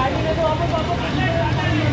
नोंद घ्यावी तसेच सदर नेता वाहतूक विभागातर्फे नियमित कारवाई करून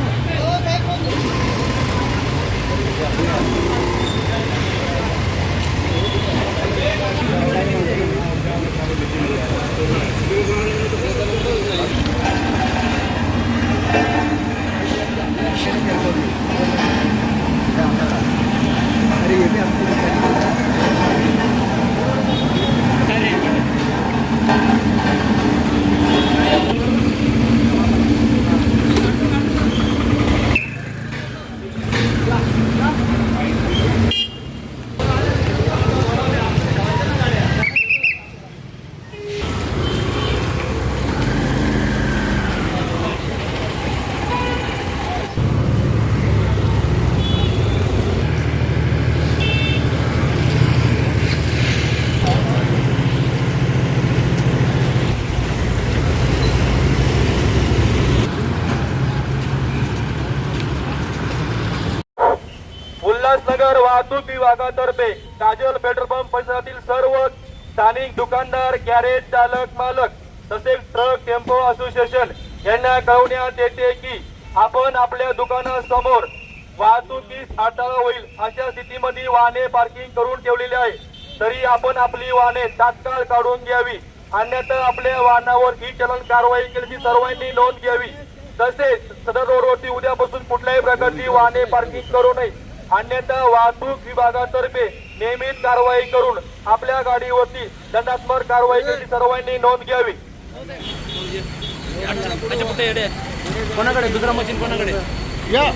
आपल्या गाडीवर महानगर वाहतूक विभागातर्फे काजल पेट्रोल पंप परिसरातील सर्व स्थानिक दुकानदार गॅरेज चालक मालक तसेच ट्रक टेम्पो असोसिएशन यांना कळवण्यात येते की आपण आपल्या दुकानासमोर वाहतुकीस अडथळा होईल अशा स्थितीमध्ये वाहने पार्किंग करून ठेवलेली आहे. तरी आपण आपली वाहने तात्काळ काढून घ्यावी. अन्यथा आपल्या वाहनावर ई चलन कारवाई केल्याची सर्वांनी नोंद घ्यावी. तसेच सदर रोडवरती उद्यापासून कुठल्याही प्रकारची वाहने पार्किंग करू नये. अन्यथा वाहतूक विभागातर्फे नियमित कारवाई करून आपल्या गाडीवरती दंडात्मक कारवाई केली सर्वांनी नोंद घ्यावी. कोणाकडे? दुसरा मशीन कोणाकडे? या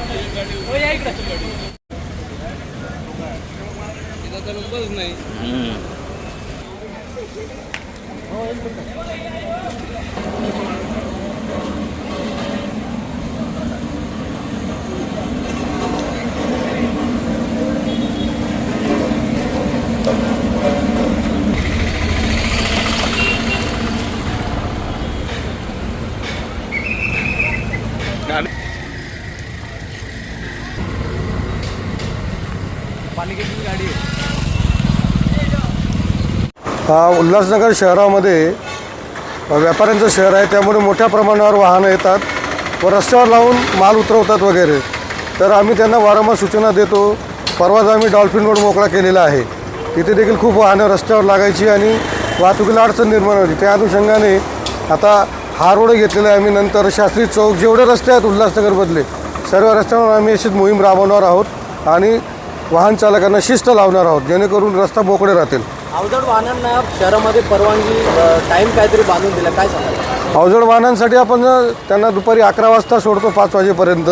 पालिकेची गाडी आहे. हा उल्हासनगर शहरामध्ये व्यापाऱ्यांचं शहर आहे. त्यामुळे मोठ्या प्रमाणावर वाहनं येतात व रस्त्यावर लावून माल उतरवतात वगैरे. तर आम्ही त्यांना वारंवार सूचना देतो. परवाच आम्ही डॉल्फिन रोड मोकळा केलेला आहे. तिथे देखील खूप वाहनं रस्त्यावर लागायची आणि वाहतुकीला अडचण निर्माण होती. त्या अनुषंगाने आता हा रोड घेतलेला आहे आम्ही. नंतर शास्त्री चौक जेवढे रस्ते आहेत उल्हासनगरमधले सर्व रस्त्यावर आम्ही अशीच मोहीम राबवणार आहोत. आणि वाहन चालकांना शिस्त लावणार आहोत. जेणेकरून रस्ता मोकळे राहतील. अवजड वाहनांना शहरामध्ये परवानगी टाइम काहीतरी बांधून दिला. काय सांगाल? अवजड वाहनांसाठी आपण त्यांना दुपारी अकरा वाजता सोडतो पाच वाजेपर्यंत.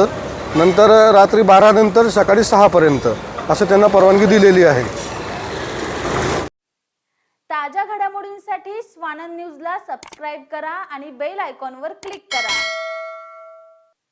नंतर रात्री बारा नंतर सकाळी सहापर्यंत असं त्यांना परवानगी दिलेली आहे. ताज्या घडामोडींसाठी स्वानंद न्यूजला सबस्क्राईब करा आणि बेल आयकॉनवर क्लिक करा.